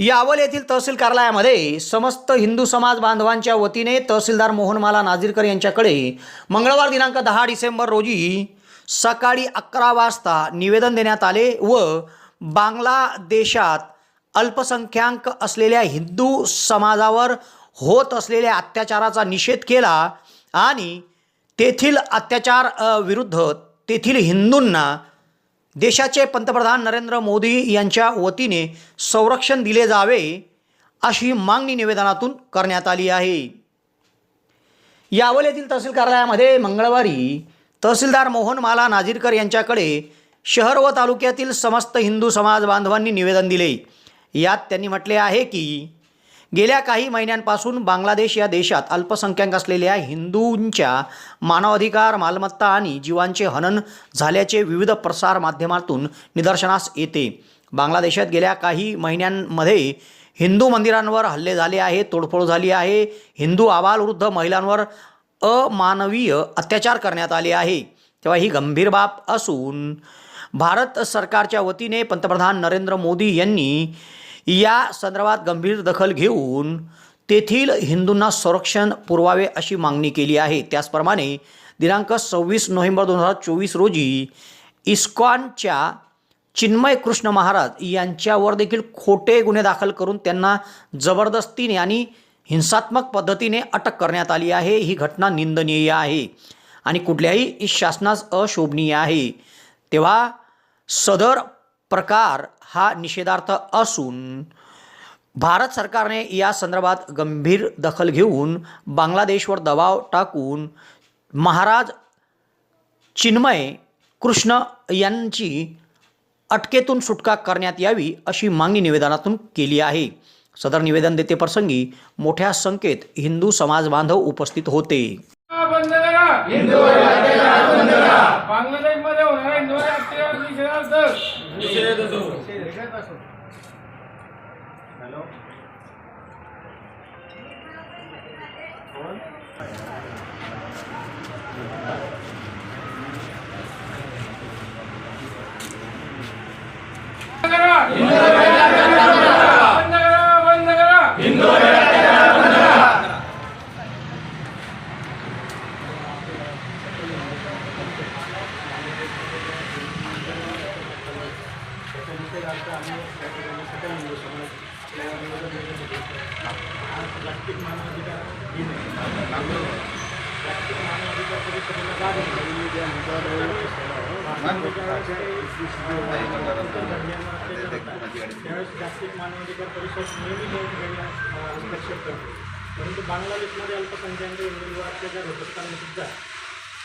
यावल येथील तहसील कार्यालयामध्ये समस्त हिंदू समाज बांधवांच्या वतीने तहसीलदार मोहनमाला नाझीरकर यांच्याकडे मंगळवार दिनांक दहा डिसेंबर रोजी सकाळी अकरा वाजता निवेदन देण्यात आले व बांगलादेशात अल्पसंख्याक असलेल्या हिंदू समाजावर होत असलेल्या अत्याचाराचा निषेध केला आणि तेथील अत्याचार विरुद्ध तेथील हिंदूंना देशाचे पंतप्रधान नरेंद्र मोदी यांच्या वतीने संरक्षण दिले जावे अशी मागणी निवेदनातून करण्यात आली आहे. यावल येथील तहसील कार्यालयामध्ये मंगळवारी तहसीलदार मोहनमाला नाझीरकर यांच्याकडे शहर व तालुक्यातील समस्त हिंदू समाज बांधवांनी निवेदन दिले. यात त्यांनी म्हटले आहे की गेल्या काही महिन्यांपासून बांगलादेश या देशात अल्पसंख्याक असलेल्या हिंदूंच्या मानवाधिकार मालमत्ता आणि जीवांचे हनन झाल्याचे विविध प्रसार माध्यमातून निदर्शनास येते. बांगलादेशात गेल्या काही महिन्यांमध्ये हिंदू मंदिरांवर हल्ले झाले आहे तोडफोड झाली आहे. हिंदू आबालवृद्ध महिलांवर अमानवीय अत्याचार करण्यात आले आहे. तेव्हा ही गंभीर बाब असून भारत सरकारच्या वतीने पंतप्रधान नरेंद्र मोदी यांनी या संदर्भात गंभीर दखल घेऊन तेथील हिंदूंना संरक्षण पुरवावे अशी मागणी केली आहे. त्याचप्रमाणे दिनांक सव्वीस नोव्हेंबर दोन हजार चोवीस रोजी इस्कॉनच्या चिन्मय कृष्ण महाराज यांच्यावर देखील खोटे गुन्हे दाखल करून त्यांना जबरदस्तीने आणि हिंसात्मक पद्धतीने अटक करण्यात आली आहे. ही घटना निंदनीय आहे आणि कुठल्याही शासनास अशोभनीय आहे. तेव्हा सदर प्रकार हा निषेधार्थ असून भारत सरकारने या संदर्भात गंभीर दखल घेऊन बांगलादेशवर दबाव टाकून महाराज चिन्मय कृष्ण यांची अटकेतून सुटका करण्यात यावी अशी मागणी निवेदनातून केली आहे. सदर निवेदन देते प्रसंगी मोठ्या संख्येत हिंदू समाज बांधव उपस्थित होते बंद करा हिंदू बांगलादेशमध्ये होणाऱ्या हिंदू अत्याचार हॅलो बंद करा बंद करा बंद करा हिंदू त्यावेळेस जागतिक मानवाधिकार परिषद नेहमी या ठिकाणी हस्तक्षेप करते परंतु बांगलादेशमध्ये अल्पसंख्याक हिंदूंवर अत्याचार होत असताना सुद्धा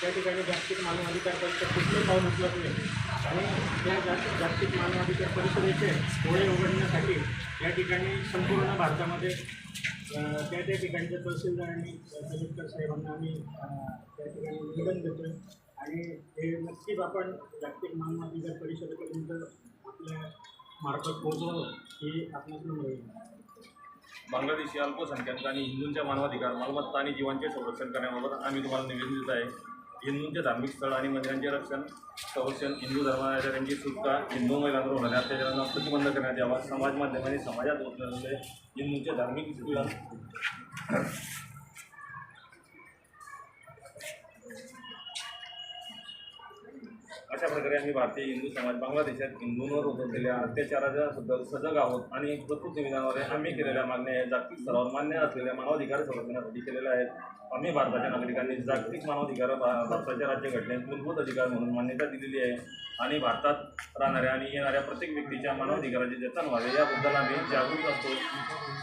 त्या ठिकाणी जागतिक मानवाधिकार परिषद कुठले पाऊल उचलत नाही आणि त्या जागतिक जागतिक मानवाधिकार परिषदेचे डोळे उघडण्यासाठी या ठिकाणी संपूर्ण भारतामध्ये त्या त्या ठिकाणच्या तहसीलदारांनी कलेक्टर साहेबांना आम्ही त्या ठिकाणी निवेदन देतोय. आणि हे नक्कीच आपण जागतिक मानवाधिकार परिषदेपर्यंत आपल्या मार्फत पोहोचवलं ही आपल्याकडून नम्र बांगलादेशी अल्पसंख्याक आणि हिंदूंच्या मानवाधिकार मालमत्ता आणि जीवांचे संरक्षण करण्याबाबत आम्ही तुम्हाला निवेदन देत आहे. हिंदूंचे धार्मिक स्थळ आणि मंदिरांचे रक्षण संरक्षण हिंदू धर्माचार्यांची सुटका हिंदू महिलांवर होणाऱ्या अत्याचारांना प्रतिबंध करण्यात यावा. समाज माध्यमांनी समाजात होत असलेले हिंदूंचे धार्मिक अशा प्रकारे आम्ही भारतीय हिंदू समाज बांगलादेशात हिंदूंवर होत असलेल्या अत्याचाराच्या सजग आहोत आणि प्रस्तुत निवेदनाद्वारे आम्ही केलेल्या मागण्या आहेत जागतिक स्तरावर मान्य असलेल्या मानवाधिकार संरक्षणासाठी केलेल्या आहेत. आम्ही भारताच्या नागरिकांनी जागतिक मानवाधिकार भारताच्या राज्यघटनेत मूलभूत अधिकार म्हणून मान्यता दिलेली आहे. आणि भारतात राहणाऱ्या आणि येणाऱ्या प्रत्येक व्यक्तीच्या मानवाधिकाराचे जतन व्हावे याबद्दल आम्ही जागरूक असतो.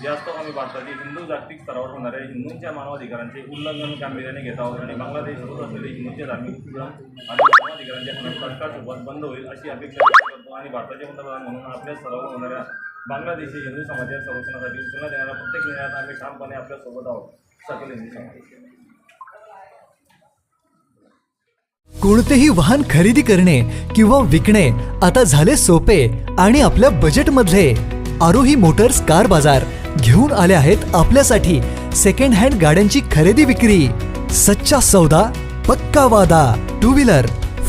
यास्तव आम्ही भारतातील हिंदू जागतिक स्तरावर होणाऱ्या हिंदूंच्या मानवाधिकारांचे उल्लंघन गांभीर्याने घेत आहोत. आणि बांगलादेश होत असलेले हिंदूंचे धार्मिक आणि मानवाधिकारांचे हनन सोबत बंद होईल अशी अपेक्षा करतो. आणि भारताचे पंतप्रधान म्हणून आपल्या स्तरावर होणाऱ्या बांगलादेशी हिंदू समाजाच्या संरक्षणासाठी उचलण्यात येणाऱ्या प्रत्येक निर्णयात आम्ही ठामपणे आपल्यासोबत आहोत. सकल हिंदू समाज. कोणतेही वाहन खरेदी करणे किंवा विकणे आता झाले सोपे आणि आपल्या बजेटमधले आरोही मोटर्स कार बाजार घेऊन आले आहेत आपल्यासाठी सेकंड हँड गाड्यांची खरेदी विक्री. सच्चा सौदा पक्का वादा टू व्हीलर